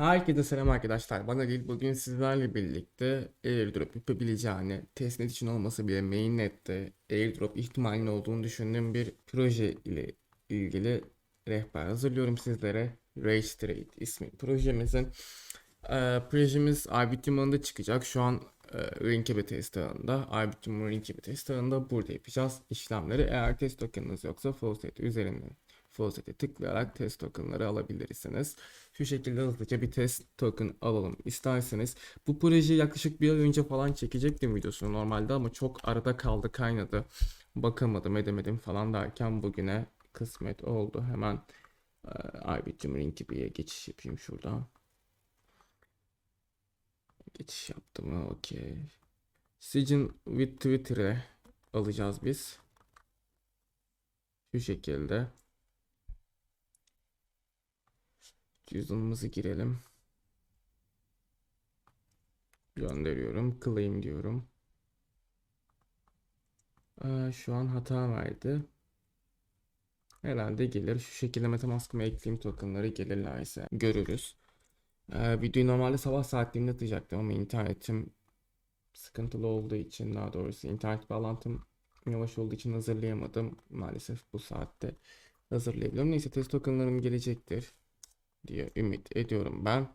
Herkese selam arkadaşlar. Bana değil bugün sizlerle birlikte airdrop yapabileceğini, testnet için olmasa bile mainnet'te airdrop ihtimalinin olduğunu düşündüğüm bir proje ile ilgili rehber hazırlıyorum sizlere. Rage Trade ismi projemizin. Ee, projemiz Arbitrum çıkacak. Şu an e, Rinkeby test ağında. Arbitrum Rinkeby test ağında burada yapacağız işlemleri. Eğer test tokenınız yoksa Faucet üzerinden Faucet'e tıklayarak test tokenları alabilirsiniz. Şu şekilde hızlıca bir test token alalım isterseniz. Bu projeyi yaklaşık bir ay önce falan çekecektim videosunu normalde ama çok arada kaldı kaynadı. Bakamadım edemedim falan derken bugüne kısmet oldu. Hemen e, Arbitrum Rinkyby'ye geçiş yapayım şuradan. Geçiş yaptım mı? Okey. Sigin with Twitter'e alacağız biz. Şu şekilde. Cüzdanımızı girelim. Gönderiyorum. Claim diyorum. Aa, şu an hata verdi. Herhalde gelir. Şu şekilde Metamask'ıma ekleyeyim tokenları gelirlerse görürüz. Ee, videoyu normalde sabah saatlerinde atacaktım ama internetim sıkıntılı olduğu için daha doğrusu internet bağlantım yavaş olduğu için hazırlayamadım. Maalesef bu saatte hazırlayabiliyorum. Neyse test tokenlarım gelecektir diye ümit ediyorum ben.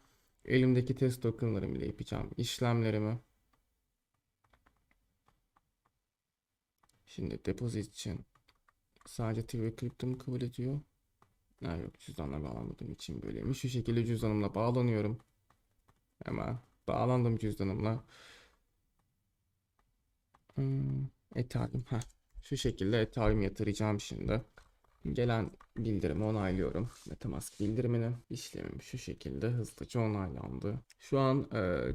Elimdeki test tokenlarım ile yapacağım işlemlerimi. Şimdi deposit için sadece TV Crypto'mu kabul ediyor. Ha yok cüzdanla bağlanmadığım için böyleymiş. Şu şekilde cüzdanımla bağlanıyorum. Hemen bağlandım cüzdanımla. Hmm, Ethereum. Heh. Şu şekilde Ethereum yatıracağım şimdi. Gelen bildirimi onaylıyorum. Metamask bildirimini. işlemim şu şekilde hızlıca onaylandı. Şu an e,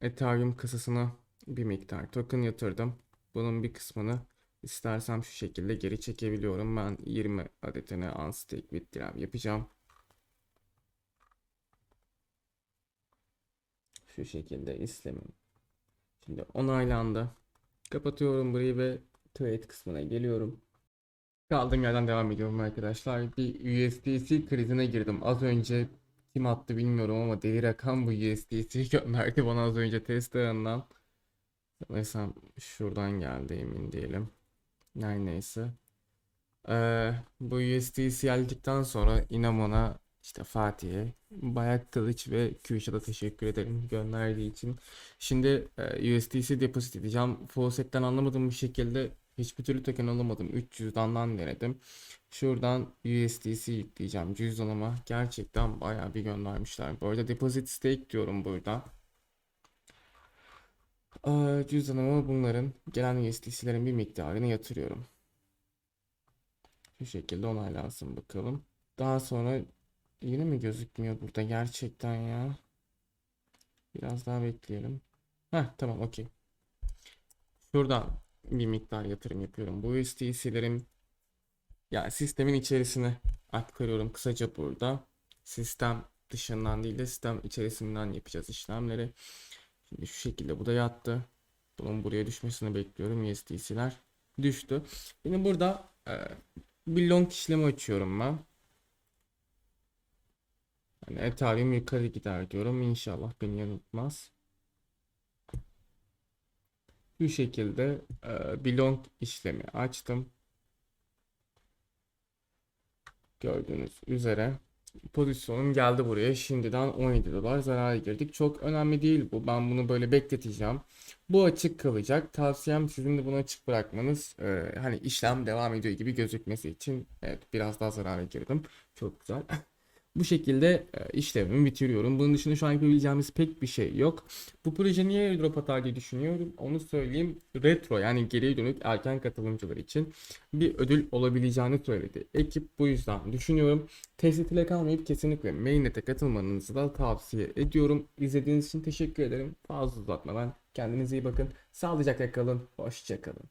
Ethereum kasasına bir miktar token yatırdım. Bunun bir kısmını istersem şu şekilde geri çekebiliyorum. Ben 20 adetine unstake withdraw yapacağım. Şu şekilde işlemim. Şimdi onaylandı. Kapatıyorum burayı ve trade kısmına geliyorum. Kaldığım yerden devam ediyorum arkadaşlar. Bir USDC krizine girdim. Az önce kim attı bilmiyorum ama deli rakam bu USDC gönderdi bana az önce test ağından. Mesela şuradan geldi emin değilim. Her neyse. Ee, bu USDC geldikten sonra Inamon'a işte Fatih'e Bayak Kılıç ve Kürşat'a teşekkür ederim gönderdiği için. Şimdi e, USDC deposit edeceğim. Faucet'ten anlamadığım bir şekilde Hiçbir türlü token alamadım. 300'dan denedim. Şuradan USDC yükleyeceğim cüzdanıma. Gerçekten bayağı bir göndermişler. Bu arada deposit stake diyorum burada. Ee, cüzdanıma bunların gelen USDC'lerin bir miktarını yatırıyorum. Şu şekilde onaylansın bakalım. Daha sonra yine mi gözükmüyor burada gerçekten ya? Biraz daha bekleyelim. Heh tamam okey. Şuradan bir miktar yatırım yapıyorum. Bu USDC'lerim yani sistemin içerisine aktarıyorum kısaca burada. Sistem dışından değil de sistem içerisinden yapacağız işlemleri. Şimdi şu şekilde bu da yattı. Bunun buraya düşmesini bekliyorum. USDC'ler düştü. Şimdi burada e, bir long işlemi açıyorum ben. Yani Ethereum yukarı gider diyorum. İnşallah beni yanıltmaz. Bu şekilde e, bir long işlemi açtım. Gördüğünüz üzere pozisyonum geldi buraya. Şimdiden 17 dolar zarara girdik. Çok önemli değil bu. Ben bunu böyle bekleteceğim. Bu açık kalacak. Tavsiyem sizin de bunu açık bırakmanız. Ee, hani işlem devam ediyor gibi gözükmesi için. Evet biraz daha zarara girdim. Çok güzel. Bu şekilde e, işlemimi bitiriyorum. Bunun dışında şu an yapabileceğimiz pek bir şey yok. Bu proje niye airdrop atar diye düşünüyorum. Onu söyleyeyim. Retro yani geriye dönük erken katılımcılar için bir ödül olabileceğini söyledi. Ekip bu yüzden düşünüyorum. Test ile kalmayıp kesinlikle mainnet'e katılmanızı da tavsiye ediyorum. İzlediğiniz için teşekkür ederim. Fazla uzatmadan kendinize iyi bakın. Sağlıcakla kalın. Hoşçakalın.